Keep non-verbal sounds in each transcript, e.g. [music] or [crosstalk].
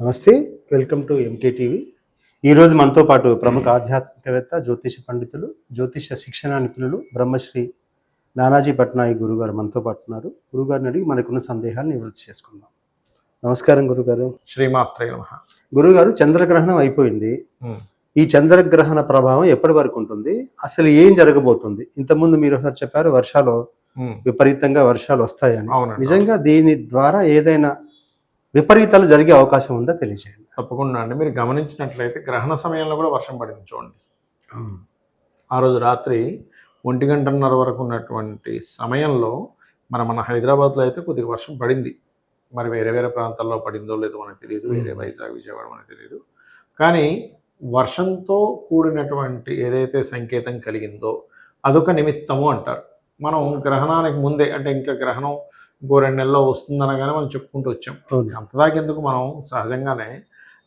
నమస్తే welcome to MK TV ఈరోజు మనతో పాటు ప్రముఖ ఆధ్యాత్మికవేత్త జ్యోతిష పండితులు జ్యోతిష శిక్షణ నిపుణులు బ్రహ్మశ్రీ నానాజీ పట్నాయక్ గురుగారు మనతో పాటు ఉన్నారు. గురుగారిని అడిగి మనకున్న సందేహాన్ని నివృత్తి చేసుకుందాం. నమస్కారం గురుగారు. శ్రీమాత్రే నమ. గురుగారు చంద్రగ్రహణం అయిపోయింది. ఈ చంద్రగ్రహణ ప్రభావం ఎప్పటి వరకు ఉంటుంది? అసలు ఏం జరగబోతుంది? ఇంతకుముందు మీరు ఒకసారి చెప్పారు వర్షాలు విపరీతంగా వర్షాలు వస్తాయని. నిజంగా దీని ద్వారా ఏదైనా విపరీతాలు జరిగే అవకాశం ఉందా తెలియజేయండి. తప్పకుండా అండి. మీరు గమనించినట్లయితే గ్రహణ సమయంలో కూడా వర్షం పడింది చూడండి. ఆ రోజు రాత్రి ఒంటి గంటన్నర వరకు ఉన్నటువంటి సమయంలో మన మన హైదరాబాద్లో అయితే కొద్దిగా వర్షం పడింది. మరి వేరే వేరే ప్రాంతాల్లో పడిందో లేదో మనకు తెలియదు. వేరే వైజాగ్ విజయవాడ మనకు తెలియదు. కానీ వర్షంతో కూడినటువంటి ఏదైతే సంకేతం కలిగిందో అదొక నిమిత్తము అంటారు. మనం గ్రహణానికి ముందే అంటే ఇంకా గ్రహణం ఇంకో రెండు నెలల్లో వస్తుందనగానే మనం చెప్పుకుంటూ వచ్చాం. అంతదాకెందుకు మనం సహజంగానే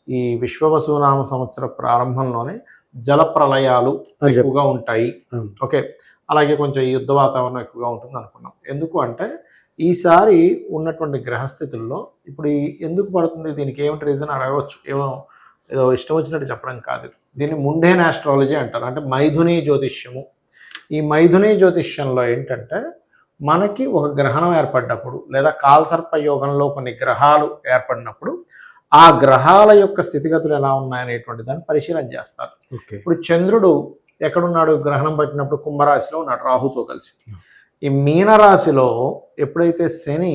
ఈ విశ్వవసునామ సంవత్సర ప్రారంభంలోనే జల ప్రళయాలు. ఎక్కువగా ఉంటాయి. ఓకే. అలాగే కొంచెం యుద్ధ వాతావరణం ఎక్కువగా ఉంటుంది అనుకున్నాం. ఎందుకు అంటే ఈసారి ఉన్నటువంటి గ్రహస్థితుల్లో ఇప్పుడు ఎందుకు పడుతుంది? దీనికి ఏమిటి రీజన్ అడగవచ్చు. ఏమో ఏదో ఇష్టం వచ్చినట్టు చెప్పడం కాదు. దీన్ని ముండేన్ ఆస్ట్రాలజీ అంటారు. అంటే మైథుని జ్యోతిష్యము. ఈ మైథుని జ్యోతిష్యంలో ఏంటంటే మనకి ఒక గ్రహణం ఏర్పడినప్పుడు లేదా కాల్సర్ప యోగంలో కొన్ని గ్రహాలు ఏర్పడినప్పుడు ఆ గ్రహాల యొక్క స్థితిగతులు ఎలా ఉన్నాయనేటువంటి దాన్ని పరిశీలన చేస్తారు. ఇప్పుడు చంద్రుడు ఎక్కడున్నాడు? గ్రహణం పట్టినప్పుడు కుంభరాశిలో ఉన్నాడు రాహుతో కలిసి. ఈ మీనరాశిలో ఎప్పుడైతే శని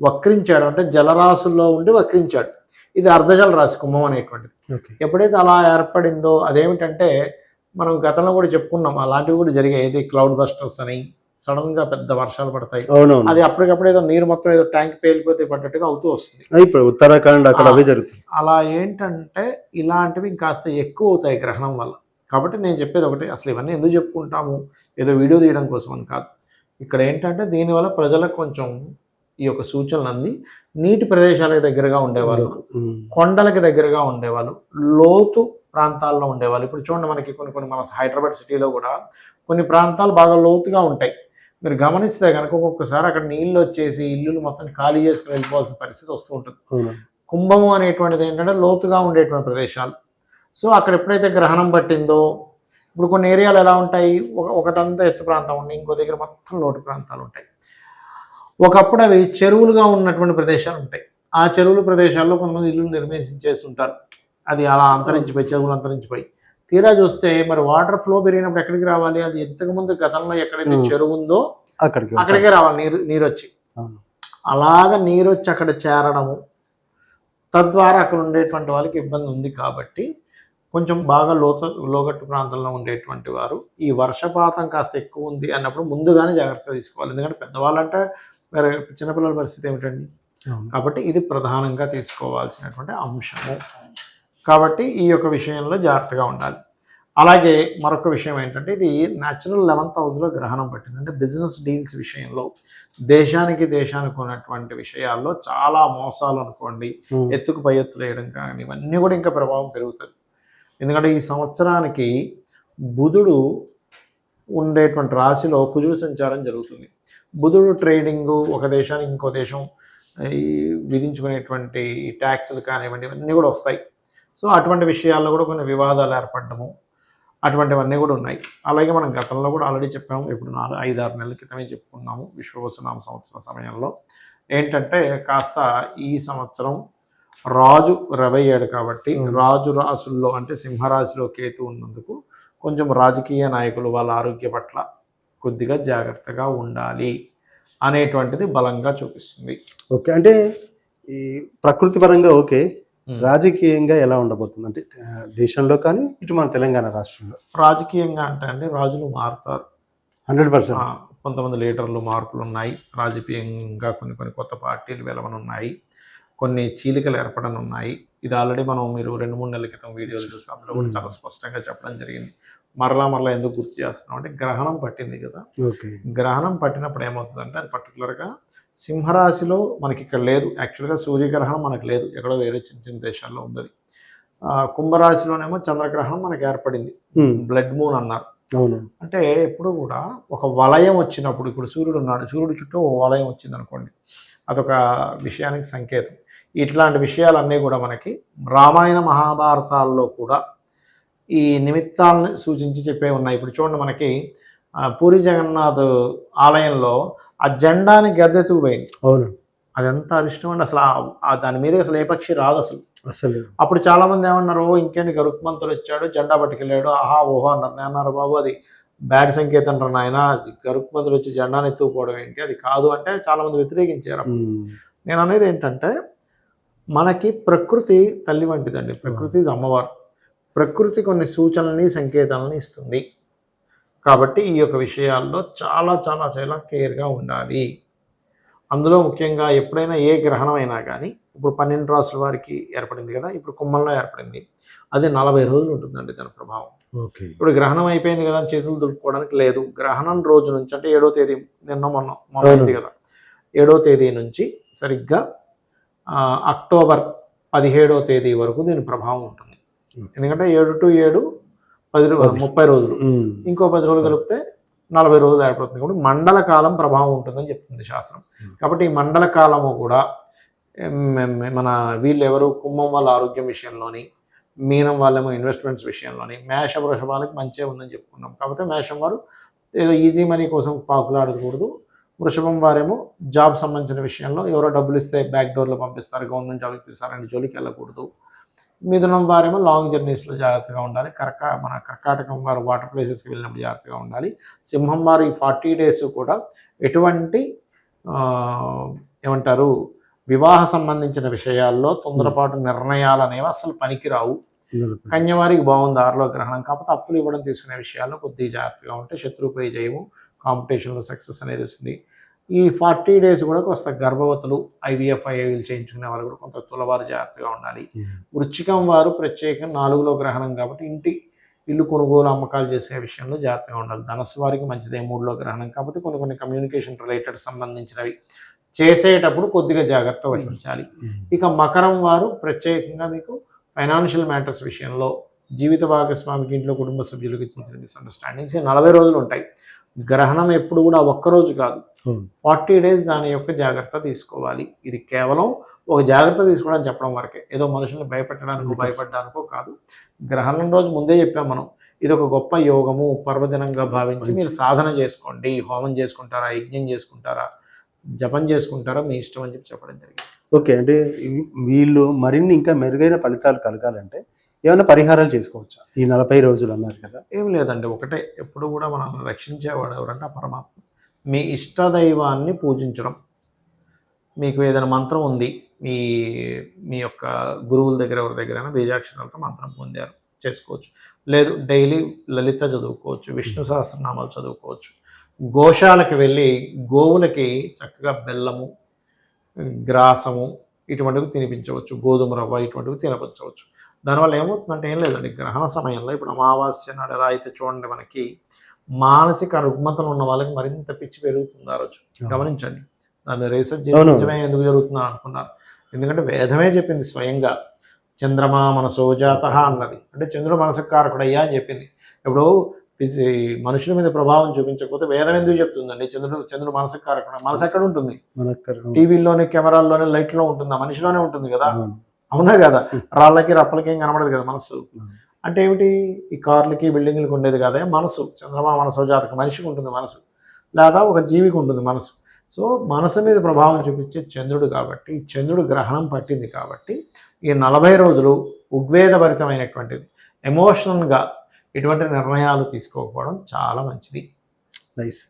వక్రించాడు అంటే జలరాశుల్లో ఉండి వక్రించాడు ఇది అర్ధజల రాశి కుంభం అనేటువంటిది. ఎప్పుడైతే అలా ఏర్పడిందో అదేమిటంటే మనం గతంలో కూడా చెప్పుకున్నాం అలాంటివి కూడా జరిగాయి. క్లౌడ్ బస్టర్స్ అని సడన్గా పెద్ద వర్షాలు పడతాయి. అవునవును. అది అప్పటికప్పుడు ఏదో నీరు మొత్తం ఏదో ట్యాంక్ పేలిపోతే పడ్డట్టుగా అవుతూ వస్తుంది. ఇప్పుడు ఉత్తరాఖండ్ అక్కడ అవే జరుగుతుంది అలా ఏంటంటే ఇలాంటివి కాస్త ఎక్కువ అవుతాయి గ్రహణం వల్ల. కాబట్టి నేను చెప్పేది ఒకటి అసలు ఇవన్నీ ఎందుకు చెప్పుకుంటాము? ఏదో వీడియో తీయడం కోసం అని కాదు. ఇక్కడ ఏంటంటే దీనివల్ల ప్రజలకు కొంచెం ఈ యొక్క సూచనలు అంది. నీటి ప్రదేశాలకు దగ్గరగా ఉండేవాళ్ళు. కొండలకి దగ్గరగా ఉండేవాళ్ళు లోతు ప్రాంతాల్లో ఉండేవాళ్ళు. ఇప్పుడు చూడండి మనకి కొన్ని కొన్ని మన హైదరాబాద్ సిటీలో కూడా కొన్ని ప్రాంతాలు బాగా లోతుగా ఉంటాయి. మీరు గమనిస్తే కనుక ఒక్కొక్కసారి అక్కడ నీళ్ళు వచ్చేసి ఇల్లులు మొత్తం ఖాళీ చేసుకుని వెళ్ళిపోవాల్సిన పరిస్థితి వస్తూ ఉంటుంది. కుంభము అనేటువంటిది ఏంటంటే లోతుగా ఉండేటువంటి ప్రదేశాలు. సో అక్కడ ఎప్పుడైతే గ్రహణం పట్టిందో ఇప్పుడు కొన్ని ఏరియాలు ఎలా ఉంటాయి? ఒక ఒకదంతా ఎత్తు ప్రాంతం ఉండి ఇంకో దగ్గర మొత్తం లోటు ప్రాంతాలు ఉంటాయి. ఒకప్పుడు అవి చెరువులుగా ఉన్నటువంటి ప్రదేశాలు ఉంటాయి. ఆ చెరువుల ప్రదేశాల్లో కొంతమంది ఇల్లు నిర్మించేసి ఉంటారు. అది అలా అంతరించిపోయి చెరువులు అంతరించిపోయి తీరా చూస్తే మరి వాటర్ ఫ్లో పెరిగినప్పుడు ఎక్కడికి రావాలి అది ఇంతకుముందు గతంలో ఎక్కడైతే. చెరువు ఉందో అక్కడికి. అక్కడికే రావాలి నీరు నీరు వచ్చి. అలాగ నీరు వచ్చి అక్కడ చేరడము తద్వారా అక్కడ ఉండేటువంటి వాళ్ళకి ఇబ్బంది ఉంది కాబట్టి కొంచెం బాగా లోత లోగట్టు ప్రాంతంలో ఉండేటువంటి వారు ఈ వర్షపాతం కాస్త ఎక్కువ ఉంది అన్నప్పుడు ముందుగానే జాగ్రత్త తీసుకోవాలి ఎందుకంటే పెద్దవాళ్ళంటే వేరే చిన్నపిల్లల పరిస్థితి ఏమిటండి. కాబట్టి ఇది ప్రధానంగా తీసుకోవాల్సినటువంటి అంశము కాబట్టి ఈ యొక్క విషయంలో జాగ్రత్తగా ఉండాలి. అలాగే మరొక విషయం ఏంటంటే ఇది న్యాచురల్ లెవెన్త్ హౌస్లో గ్రహణం పట్టింది. అంటే బిజినెస్ డీల్స్ విషయంలో దేశానికి దేశానికి ఉన్నటువంటి విషయాల్లో చాలా మోసాలు అనుకోండి. ఎత్తుకు పై ఎత్తులు వేయడం కానీ ఇవన్నీ కూడా ఇంకా ప్రభావం పెరుగుతుంది. ఎందుకంటే ఈ సంవత్సరానికి బుధుడు ఉండేటువంటి రాశిలో కుజుడు సంచారం జరుగుతుంది. బుధుడు ట్రేడింగ్ ఒక దేశానికి ఇంకో దేశం ఈ విధించుకునేటువంటి ట్యాక్సులు కానివ్వండి ఇవన్నీ కూడా వస్తాయి. సో అటువంటి విషయాల్లో కూడా కొన్ని వివాదాలు ఏర్పడము అటువంటివన్నీ కూడా ఉన్నాయి. అలాగే మనం గతంలో కూడా ఆల్రెడీ చెప్పాము. ఇప్పుడు నాలుగు ఐదు ఆరు నెలల క్రితమే చెప్పుకున్నాము. విశ్వవసనామ సంవత్సరం సమయంలో. ఏంటంటే కాస్త ఈ సంవత్సరం రాజు రవయ్యాడు కాబట్టి అవును. రాజు రాసుల్లో అంటే సింహరాశిలో కేతు ఉన్నందుకు కొంచెం రాజకీయ నాయకులు వాళ్ళ ఆరోగ్య పట్ల కొద్దిగా జాగ్రత్తగా ఉండాలి అనేటువంటిది బలంగా చూపిస్తుంది. ఓకే. అంటే ఈ ప్రకృతి పరంగా ఓకే. రాజకీయంగా ఎలా ఉండబోతుంది? అంటే దేశంలో కానీ ఇటు మన తెలంగాణ రాష్ట్రంలో. రాజకీయంగా అంటే అండి రాజులు మారుతారు. Hundred percent. కొంతమంది లీడర్లు మార్పులు ఉన్నాయి. రాజకీయంగా కొన్ని కొన్ని కొత్త పార్టీలు వెలవనున్నాయి కొన్ని చీలికలు ఏర్పడనున్నాయి ఇది ఆల్రెడీ మనం మీరు రెండు మూడు నెలల క్రితం వీడియోలు చూస్తే అందులో కూడా చాలా స్పష్టంగా చెప్పడం జరిగింది. మరలా మరలా ఎందుకు గుర్తు చేస్తున్నాం అంటే గ్రహణం పట్టింది కదా. ఓకే. గ్రహణం పట్టినప్పుడు ఏమవుతుందంటే అది పర్టికులర్గా సింహరాశిలో మనకి ఇక్కడ లేదు యాక్చువల్గా సూర్యగ్రహణం మనకు లేదు. ఎక్కడో వేరే చిన్న చిన్న దేశాల్లో ఉంది కుంభరాశిలోనేమో చంద్రగ్రహణం మనకి ఏర్పడింది. బ్లడ్ మూన్ అన్నారు. అంటే ఎప్పుడు కూడా ఒక వలయం వచ్చినప్పుడు ఇప్పుడు సూర్యుడు ఉన్నాడు. సూర్యుడు చుట్టూ ఒక వలయం వచ్చింది అనుకోండి అదొక విషయానికి సంకేతం. ఇట్లాంటి విషయాలన్నీ కూడా మనకి రామాయణ మహాభారతాల్లో కూడా ఈ నిమిత్తాలను సూచించి చెప్పే ఉన్నాయి. ఇప్పుడు చూడండి మనకి పూరి జగన్నాథ్ ఆలయంలో ఆ జెండాని గద్దెత్తుకుపోయింది అవును. అది ఎంత అరిష్టం అండి. అసలు దాని మీద అసలు ఏ పక్షి రాదు అసలు. అసలు. అప్పుడు చాలా మంది ఏమన్నారు "ఓ, ఇంకేంటి గరుత్మంతుడు వచ్చాడు జెండా పట్టుకెళ్ళాడు ఆహా ఓహో అన్నారు. నేను అన్నారు బాబు అది బ్యాడ్ సంకేతం రా నాయన గరుత్మంతుడు వచ్చి జెండాని ఎత్తుకుపోవడం ఏంటి? అది కాదు అంటే చాలా మంది వ్యతిరేకించారు నేను అనేది ఏంటంటే మనకి ప్రకృతి తల్లి వంటిదండి. ప్రకృతి అమ్మవారు. ప్రకృతి కొన్ని సూచనల్ని సంకేతాలని ఇస్తుంది. కాబట్టి ఈ యొక్క విషయాల్లో చాలా చాలా చాలా కేర్గా ఉండాలి. అందులో ముఖ్యంగా ఎప్పుడైనా ఏ గ్రహణం అయినా కానీ ఇప్పుడు పన్నెండు రాసుల వారికి ఏర్పడింది కదా ఇప్పుడు కుమ్మంలో ఏర్పడింది. అది నలభై రోజులు ఉంటుందండి దాని ప్రభావం. ఓకే. ఇప్పుడు గ్రహణం అయిపోయింది కదా చేతులు దులుపుకోవడానికి లేదు. గ్రహణం రోజు నుంచి అంటే ఏడో తేదీ నిన్న మొన్న. అయింది కదా. ఏడో తేదీ నుంచి సరిగ్గా అక్టోబర్ పదిహేడో తేదీ వరకు దీని ప్రభావం ఉంటుంది. ఎందుకంటే ఏడు టు ఏడు పది. ముప్పై రోజులు. ఇంకో పది రోజులు కలిపితే నలభై రోజులు ఏర్పడుతుంది కాబట్టి మండల కాలం ప్రభావం ఉంటుందని చెప్తుంది శాస్త్రం. కాబట్టి ఈ మండల కాలము కూడా మన వీళ్ళు ఎవరు కుంభం వాళ్ళ ఆరోగ్యం విషయంలోని మీనం వాళ్ళేమో ఇన్వెస్ట్మెంట్స్ విషయంలోని మేష వృషభాలకు మంచిగా ఉందని చెప్పుకున్నాం. కాకపోతే మేషం వారు ఏదో ఈజీ మనీ కోసం పాకులాడకూడదు వృషభం వారేమో జాబ్ సంబంధించిన విషయంలో ఎవరో డబ్బులు ఇస్తే బ్యాక్ డోర్లో పంపిస్తారు గవర్నమెంట్ జాబ్ ఇప్పిస్తారని జోలికి వెళ్ళకూడదు. మిథునం వారేమో లాంగ్ జర్నీస్లో జాగ్రత్తగా ఉండాలి. కర్క మన కర్కాటకం వారు వాటర్ ప్లేసెస్కి వెళ్ళినప్పుడు జాగ్రత్తగా ఉండాలి. సింహం వారు ఈ ఫార్టీ డేస్ కూడా ఎటువంటి ఏమంటారు వివాహ సంబంధించిన విషయాల్లో తొందరపాటు నిర్ణయాలు అనేవి అసలు పనికిరావు. కన్యవారికి బాగుంది ఆరులో గ్రహణం. కాకపోతే అప్పులు ఇవ్వడం తీసుకునే విషయాల్లో కొద్దిగా జాగ్రత్తగా ఉంటే శత్రుపై జయము కాంపిటీషన్లో సక్సెస్ అనేది వస్తుంది. ఈ ఫార్టీ డేస్ కూడా కొంత గర్భవతులు ఐవీఎఫ్ ఐఐలు చేయించుకునే వాళ్ళు కూడా కొంత తులవారు జాగ్రత్తగా ఉండాలి. ఉమ్, వృచ్చికం వారు ప్రత్యేకంగా నాలుగులో గ్రహణం కాబట్టి ఇంటి ఇల్లు కొనుగోలు అమ్మకాలు చేసే విషయంలో జాగ్రత్తగా ఉండాలి. ధనస్సు వారికి మంచిదే మూడులో గ్రహణం కాబట్టి కొన్ని కొన్ని కమ్యూనికేషన్ రిలేటెడ్ సంబంధించినవి చేసేటప్పుడు కొద్దిగా జాగ్రత్త వహించాలి. ఉమ్, ఇక మకరం వారు ప్రత్యేకంగా మీకు ఫైనాన్షియల్ మ్యాటర్స్ విషయంలో జీవిత భాగస్వామికి ఇంట్లో కుటుంబ సభ్యులకు చిన్న మిస్అండర్స్టాండింగ్స్ నలభై రోజులు ఉంటాయి. గ్రహణం ఎప్పుడు కూడా ఒక్క రోజు కాదు. ఫార్టీ డేస్ దాని యొక్క జాగ్రత్త తీసుకోవాలి. ఇది కేవలం ఒక జాగ్రత్త తీసుకోవడం చెప్పడం వరకే. ఏదో మనుషుల్ని భయపెట్టడానికో భయపడడానికో కాదు. గ్రహణం రోజు ముందే చెప్పాం మనం. ఇది ఒక గొప్ప యోగము. పర్వదినంగా భావించి మీరు సాధన చేసుకోండి. హోమం చేసుకుంటారా? యజ్ఞం చేసుకుంటారా? జపం చేసుకుంటారా? మీ ఇష్టం అని చెప్పి చెప్పడం జరిగింది. ఓకే. అంటే వీళ్ళు మరిన్ని ఇంకా మెరుగైన ఫలితాలు కలగాలంటే ఏమైనా పరిహారాలు చేసుకోవచ్చా? ఈ నలభై రోజులు అన్నారు కదా. ఏం లేదండి ఒకటే. ఎప్పుడు కూడా మనల్ని రక్షించేవాడు ఎవరంటే పరమాత్మ. మీ ఇష్టదైవాన్ని పూజించడం. మీకు ఏదైనా మంత్రం ఉంది మీ మీ యొక్క గురువుల దగ్గర ఎవరి దగ్గర బీజాక్షరాలతో మంత్రం పొందారు చేసుకోవచ్చు. లేదు డైలీ లలిత చదువుకోవచ్చు విష్ణు సహస్రనామాలు చదువుకోవచ్చు. గోశాలకు వెళ్ళి గోవులకి చక్కగా బెల్లము గ్రాసము ఇటువంటివి తినిపించవచ్చు. గోధుమ రవ్వ ఇటువంటివి తినపించవచ్చు దానివల్ల ఏమవుతుందంటే ఏం లేదండి గ్రహణ సమయంలో ఇప్పుడు అమావాస్య నాడు ఎలా అయితే చూడండి మనకి మానసిక రుగ్మతలు ఉన్న వాళ్ళకి మరింత పిచ్చి పెరుగుతుంది ఆ రోజు. గమనించండి. దాన్ని రీసెర్చ్. నిజమే ఎందుకు జరుగుతుందో అనుకున్నారు. ఎందుకంటే వేదమే చెప్పింది స్వయంగా. చంద్రమా మనసోజాత అన్నది. అంటే చంద్రుడు మనసుకు కారకుడయ్యా అని చెప్పింది. ఇప్పుడు మనుషుల మీద ప్రభావం చూపించకపోతే వేదం ఎందుకు చెప్తుందండి? చంద్రుడు చంద్రుడు మనసుకు కారకుడు? మనసు ఎక్కడ ఉంటుంది? టీవీలోనే కెమెరాల్లోనే లైట్లో ఉంటుంది. మనిషిలోనే ఉంటుంది కదా. అవునా కదా? రాళ్ళకి రప్పలకి ఏం కనబడదు కదా మనసు అంటే ఏమిటి? ఈ కార్లకి బిల్డింగ్లకి ఉండేది కదా మనసు చంద్రమా మనసు జాతక. మనిషికి ఉంటుంది మనసు లేదా ఒక జీవికి ఉంటుంది మనసు సో మనసు మీద ప్రభావం చూపించే చంద్రుడు కాబట్టి ఈ చంద్రుడు గ్రహణం పట్టింది కాబట్టి ఈ నలభై రోజులు ఉగ్వేదభరితమైనటువంటిది ఎమోషనల్గా ఇటువంటి నిర్ణయాలు తీసుకోకపోవడం చాలా మంచిది. నైస్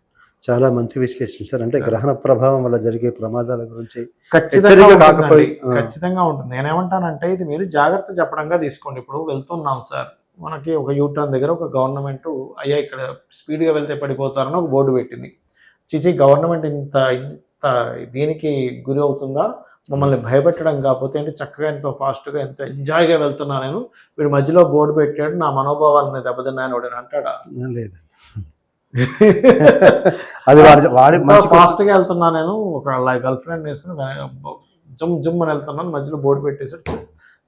చాలా మంచి విశ్లేషణ సార్. అంటే గ్రహణ ప్రభావం వల్ల జరిగే ప్రమాదాల గురించి ఖచ్చితంగా ఉంటుంది. నేనేమంటానంటే ఇది మీరు జాగ్రత్త చెప్పడంగా తీసుకోండి. ఇప్పుడు వెళ్తున్నాం సార్. మనకి ఒక యూటర్న్ దగ్గర ఒక గవర్నమెంట్ అయ్యా ఇక్కడ స్పీడ్గా వెళ్తే పడిపోతారని ఒక బోర్డు పెట్టింది. చిచి గవర్నమెంట్ ఇంత ఇంత దీనికి గురి అవుతుందా? మమ్మల్ని భయపెట్టడం కాకపోతే అంటే చక్కగా ఎంతో ఫాస్ట్గా ఎంతో ఎంజాయ్గా వెళ్తున్నా నేను. వీడు మధ్యలో బోర్డు పెట్టాడు. నా మనోభావాలని దెబ్బతిన్నాయని వాడు అంటాడా? లేదు [laughs] అది వాడి వాడి మంచి ఫాస్ట్గా వెళ్తున్నా నేను. ఒక గర్ల్ ఫ్రెండ్ వేసుకుని జుమ్ జుమ్ అని వెళ్తున్నాను. మధ్యలో బోర్డు పెట్టేసాడు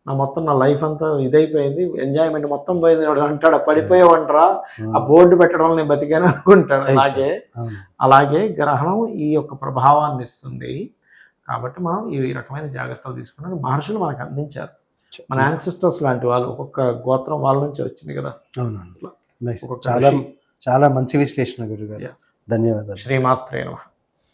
నా మొత్తం నా లైఫ్ అంతా ఇదైపోయింది. ఎంజాయ్మెంట్ మొత్తం పోయింది. వాడు అంటాడు పడిపోయావంటరా. ఆ. బోర్డు పెట్టడం వల్ల నేను బతికాను అనుకుంటాడు. అలాగే. అలాగే గ్రహణం ఈ యొక్క ప్రభావాన్ని ఇస్తుంది. కాబట్టి మనం ఈ రకమైన జాగ్రత్తలు తీసుకున్నాం మహర్షులు మనకు అందించారు. మన యాన్సిస్టర్స్ లాంటి వాళ్ళు ఒక్కొక్క గోత్రం వాళ్ళ నుంచి వచ్చింది కదా. అవునండి. చాలా. చాలా మంచి విశ్లేషణ గురుగారు. ధన్యవాదాలు. శ్రీమాత్రే నమః.